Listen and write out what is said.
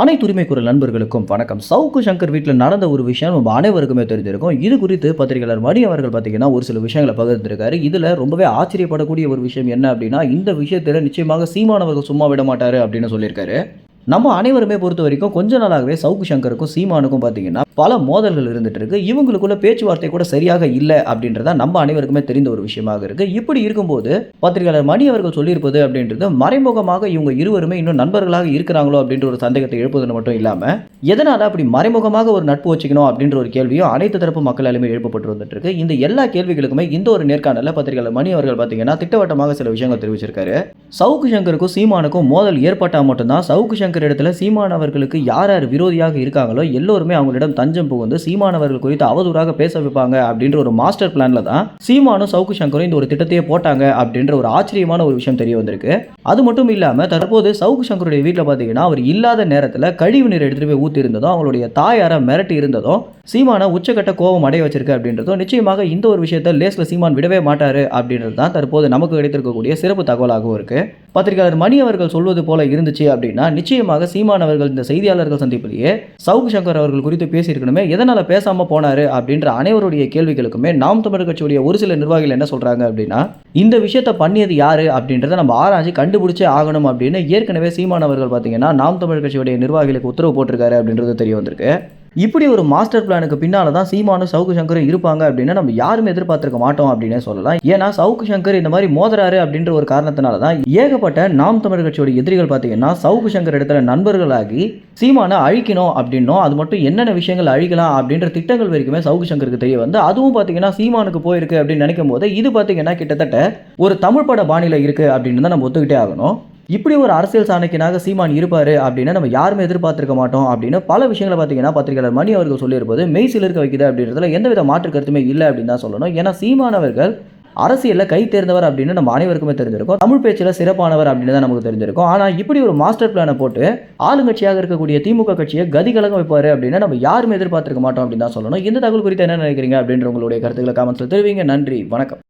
அனைத்து உரிமை குரல் நண்பர்களுக்கும் வணக்கம். சவுக்கு சங்கர் வீட்டில் நடந்த ஒரு விஷயம் நம்ம அனைவருக்குமே தெரிஞ்சிருக்கும் இது குறித்து பத்திரிகையாளர் மணி அவர்கள் பார்த்தீங்கன்னா ஒரு சில விஷயங்களை பகிர்ந்திருக்காரு. இதில் ரொம்பவே ஆச்சரியப்படக்கூடிய ஒரு விஷயம் என்ன அப்படின்னா இந்த விஷயத்தில் நிச்சயமாக சீமானவர்கள் சும்மா விட மாட்டார் அப்படின்னு சொல்லியிருக்காரு. நம்ம அனைவருமே பொறுத்த வரைக்கும் கொஞ்ச நாளாகவே சவுக்கு சங்கருக்கும் சீமானுக்கும் பார்த்தீங்கன்னா பல மோதல்கள் இருந்துட்டு இருக்கு. இவங்களுக்குள்ள பேச்சுவார்த்தை கூட சரியாக இல்லை அப்படின்றத நம்ம அனைவருக்குமே தெரிந்த ஒரு விஷயமாக இருக்கு. இப்படி இருக்கும்போது பத்திரிகையாளர் மணி அவர்கள் சொல்லியிருப்பது அப்படின்றது மறைமுகமாக இவங்க இருவருமே இன்னும் நண்பர்களாக இருக்கிறாங்களோ அப்படின்ற ஒரு சந்தேகத்தை எழுப்புவது மட்டும் இல்லாம எதனால அப்படி மறைமுகமாக ஒரு நட்பு வச்சுக்கணும் அப்படின்ற ஒரு கேள்வியும் அனைத்து தரப்பு மக்களாலுமே எழுப்பப்பட்டு வந்துட்டு இருக்கு. இந்த எல்லா கேள்விகளுக்குமே இந்த ஒரு நேர்காணல பத்திரிகையாளர் மணி அவர்கள் பார்த்தீங்கன்னா திட்டவட்டமாக சில விஷயங்கள் தெரிவிச்சிருக்காரு. சவுக்கு சங்கருக்கும் சீமானுக்கும் மோதல் ஏற்பட்டால் மட்டும்தான் சவுக்கு சங்கர் இடத்துல சீமான் அவர்களுக்கு யார் யார் விரோதியாக இருக்காங்களோ எல்லோருமே அவங்களிடம் தஞ்சம் புகுந்து சீமானவர்கள் குறித்து அவதூறாக பேச வைப்பாங்க அப்படின்ற ஒரு மாஸ்டர் பிளான்ல தான் சீமானும் சவுக்கு சங்கரும் இந்த ஒரு திட்டத்தையே போட்டாங்க அப்படின்ற ஒரு ஆச்சரியமான ஒரு விஷயம் தெரிய வந்திருக்கு. அது மட்டும் இல்லாம தற்போது சவுக்கு சங்கருடைய வீட்டில் பார்த்தீங்கன்னா அவர் இல்லாத நேரத்தில் கழிவு நீர் எடுத்துட்டு போய் ஊற்றி இருந்ததும் அவங்களுடைய தாயாரை மிரட்டி இருந்ததும் சீமானை உச்சக்கட்ட கோபம் அடைய வச்சிருக்கு அப்படின்றதும் நிச்சயமாக இந்த ஒரு விஷயத்தை லேஸில் சீமான் விடவே மாட்டாரு அப்படின்றது தான் தற்போது நமக்கு கிடைத்திருக்கக்கூடிய சிறப்பு தகவலாகவும் இருக்கு. பத்திரிகையாளர் மணி அவர்கள் சொல்வது போல இருந்துச்சு அப்படின்னா நிச்சயமாக சீமான் அவர்கள் இந்த செய்தியாளர்கள் சந்திப்பிலேயே சவுக் சங்கர் அவர்கள் குறித்து பேசியிருக்கணுமே எதனால பேசாம போனாரு அப்படின்ற அனைவருடைய கேள்விகளுக்குமே நாம் தமிழர் கட்சியுடைய ஒரு சில நிர்வாகிகள் என்ன சொல்றாங்க அப்படின்னா இந்த விஷயத்தை பண்ணியது யாரு அப்படின்றத நம்ம ஆராய்ச்சி கண்டுபிடிச்சே ஆகணும் அப்படின்னு ஏற்கனவே சீமான் அவர்கள் பார்த்தீங்கன்னா நாம் தமிழர் கட்சியுடைய நிர்வாகிகளுக்கு உத்தரவு போட்டிருக்காரு அப்படின்றது தெரிய வந்திருக்கு. இப்படி ஒரு மாஸ்டர் பிளானுக்கு பின்னால தான் சீமானும் சவுக்கு சங்கரும் இருப்பாங்க அப்படின்னு நம்ம யாருமே எதிர்பார்த்திருக்க மாட்டோம் அப்படின்னே சொல்லலாம். ஏன்னா சவுக்கு சங்கர் இந்த மாதிரி மோதுறாரு அப்படின்ற ஒரு காரணத்தினால தான் ஏகப்பட்ட நாம் தமிழர் கட்சியோட எதிரிகள் பார்த்தீங்கன்னா சவுக்கு சங்கர் இடத்துல நண்பர்களாகி சீமானை அழிக்கணும் அப்படின்னும் அது மட்டும் என்னென்ன விஷயங்கள் அழிக்கலாம் அப்படின்ற திட்டங்கள் வரைக்குமே சவுக்கு சங்கருக்கு தெரிய வந்து அதுவும் பார்த்தீங்கன்னா சீமானுக்கு போயிருக்கு அப்படின்னு நினைக்கும் போது இது பார்த்தீங்கன்னா கிட்டத்தட்ட ஒரு தமிழ் பட பாணியில் இருக்குது அப்படின்னு தான் நம்ம ஒத்துக்கிட்டே ஆகணும். இப்படி ஒரு அரசியல் சாணக்கியனாக சீமான் இருப்பார் அப்படின்னு நம்ம யாருமே எதிர்பார்த்திருக்க மாட்டோம் அப்படின்னு பல விஷயங்களை பார்த்தீங்கன்னா பத்திரிகையாளர் மணி அவர்கள் சொல்லியிருப்பது மெய் சிலிருக்க வைக்குது அப்படின்றதுல எந்தவித மாற்று கருத்துமே இல்லை அப்படின்னு தான் சொல்லணும். ஏன்னா சீமான் அவர்கள் அரசியலில் கை தேர்ந்தவர் அப்படின்னு நம்ம அனைவருக்குமே தெரிஞ்சிருக்கும். தமிழ் பேச்சில் சிறப்பானவர் அப்படின்னு தான் நமக்கு தெரிஞ்சிருக்கும். ஆனால் இப்படி ஒரு மாஸ்டர் பிளானை போட்டு ஆளுங்கட்சியாக இருக்கக்கூடிய திமுக கட்சியை கதி கலங்க வைப்பார் அப்படின்னு நம்ம யாருமே எதிர்பார்த்திருக்க மாட்டோம் அப்படின்னு தான் சொல்லணும். இந்த தகவல் குறித்து என்ன நினைக்கிறீங்க அப்படின்ற உங்களுடைய கருத்துக்களை காமெண்ட்ஸில் தெரிவிங்க. நன்றி. வணக்கம்.